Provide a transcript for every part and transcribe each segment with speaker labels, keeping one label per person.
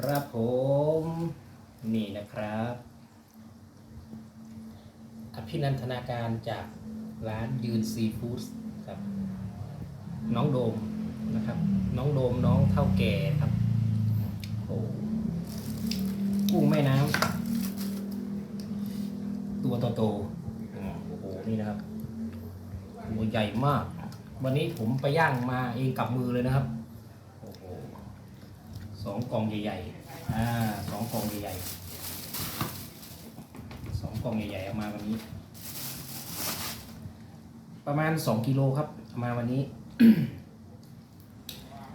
Speaker 1: ครับผม นี่นะครับ อภินันทนาการจากร้านยืนซีฟู้ดครับ น้องโดมนะครับ น้องโดมน้องเท่าแก่ครับโอ้กุ้งแม่น้ำตัวโตๆโอ้โหนี่นะครับตัวใหญ่มาก วันนี้ผมไปย่างมาเองกับมือเลยนะครับ สองกองใหญ่ๆอ่าสองกองใหญ่ๆสองกองใหญ่ๆเอามาวันนี้ ประมาณสองกิโลครับเอามาวันนี้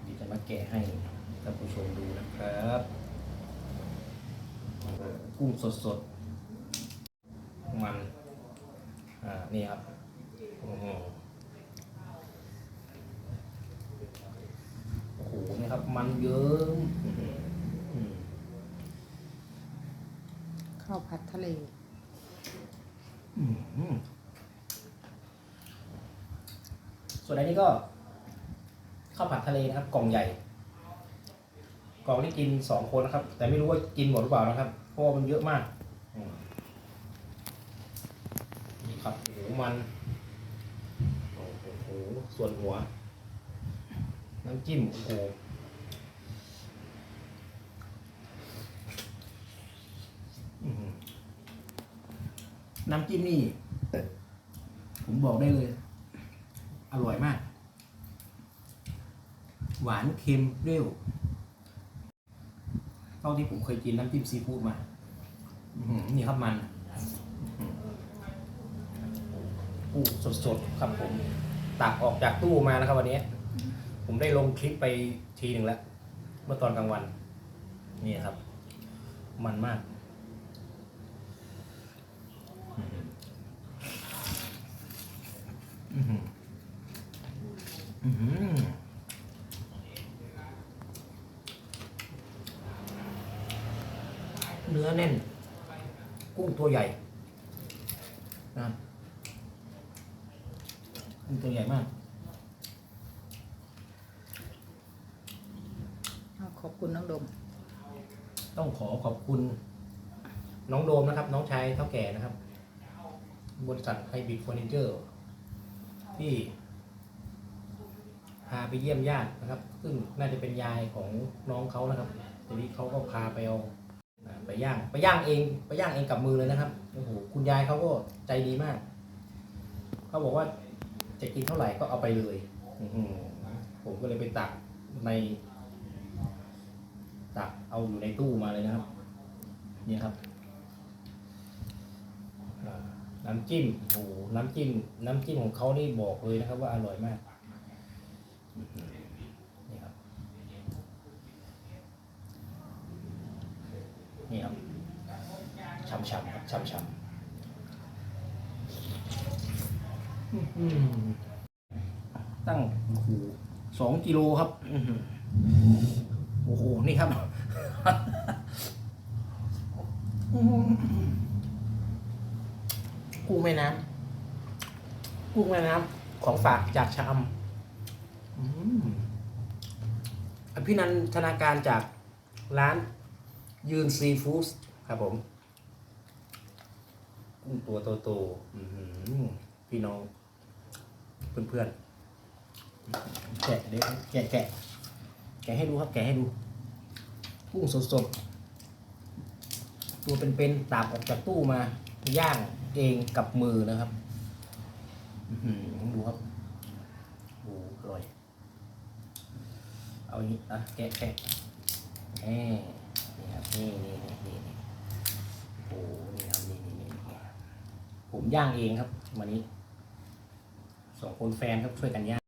Speaker 1: เดี๋ยวจะมาแกะให้ท่านผู้ชมดูนะครับกุ้งสดๆมันอ่านี่ครับอื้อหือโอ้โห นี่ครับ มันเยิ้มอื้อหืออืม
Speaker 2: ข้าวผัดทะเล
Speaker 1: อื้อหือส่วนอันนี้ก็ข้าวผัดทะเลนะครับ กล่องใหญ่ กล่องที่กินสองคนนะครับ แต่ไม่รู้ว่ากินหมดหรือเปล่านะครับ เพราะว่ามันเยอะมากอืมนี่ครับโอ้โหมันโอ้โหส่วนหัว น้ำจิ้มโอ้โหอื้อหือ น้ำจิ้มนี่ ผมบอกได้เลย อร่อยมาก หวานเค็มเปรี้ยวเท่าที่ผมเคยกินน้ำจิ้มซีฟู้ดมานี่ครับมันอู้สดๆ ครับผม ตักออกจากตู้มานะครับวันนี้ ผมได้ลงคลิปไปทีหนึ่งแล้ว เมื่อตอนกลางวัน นี่ครับ มันมาก อื้อหืออื้อหือ เนื้อแน่น กุ้งตัวใหญ่นะครับกุ้งตัวใหญ่มาก
Speaker 2: เอาขอบคุณน้องดม
Speaker 1: ต้องขอขอบคุณ น้องโดมนะครับ น้องชายเท่าแก่นะครับ บริษัทไฮบิดเฟอร์นิเจอร์ ที่พาไปเยี่ยมญาตินะครับ ซึ่งน่าจะเป็นยายของน้องเขานะครับทีนี้เขาก็พาไปเอาไปย่างไปย่างเองไปย่างเองกับมือเลยนะครับโอ้โหคุณยายเขาก็ใจดีมากเขาบอกว่าจะกินเท่าไหร่ก็เอาไปเลยผมก็เลยไปตักในตักเอาอยู่ในตู้มาเลยนะครับ นี่ครับน้ำจิ้มโอ้โหน้ำจิ้ม น้ำจิ้มของเขานี่บอกเลยนะครับว่าอร่อยมากอื้อหือนี่ครับ นี่ครับช่ำๆครับช่ำๆอื้อหือ ตั้งโอ้โหสองกิโลครับโอ้โห นี่ครับกุ้งแม่น้ำกุ้งแม่น้ำของฝากจากชะอำอืมอภินันทนาการจากร้านยืนซีฟู้ดครับผม กุ้งตัวโตๆพี่น้อง เพื่อนๆแกะเด็กแกะแกะแกะให้ดูครับแกะให้ดูกุ้งสดๆตัวเป็นๆตากออกจากตู้มาย่างเองกับมือนะครับอืดูครับโอ้อร่อย เอาอย่างนี้อะแกะแกะนี่ครับนี่นี่นี่นี่โอ้นี่ครับนี่นี่นี่นี่ผมย่างเองครับวันนี้ สองคนแฟนครับช่วยกันย่าง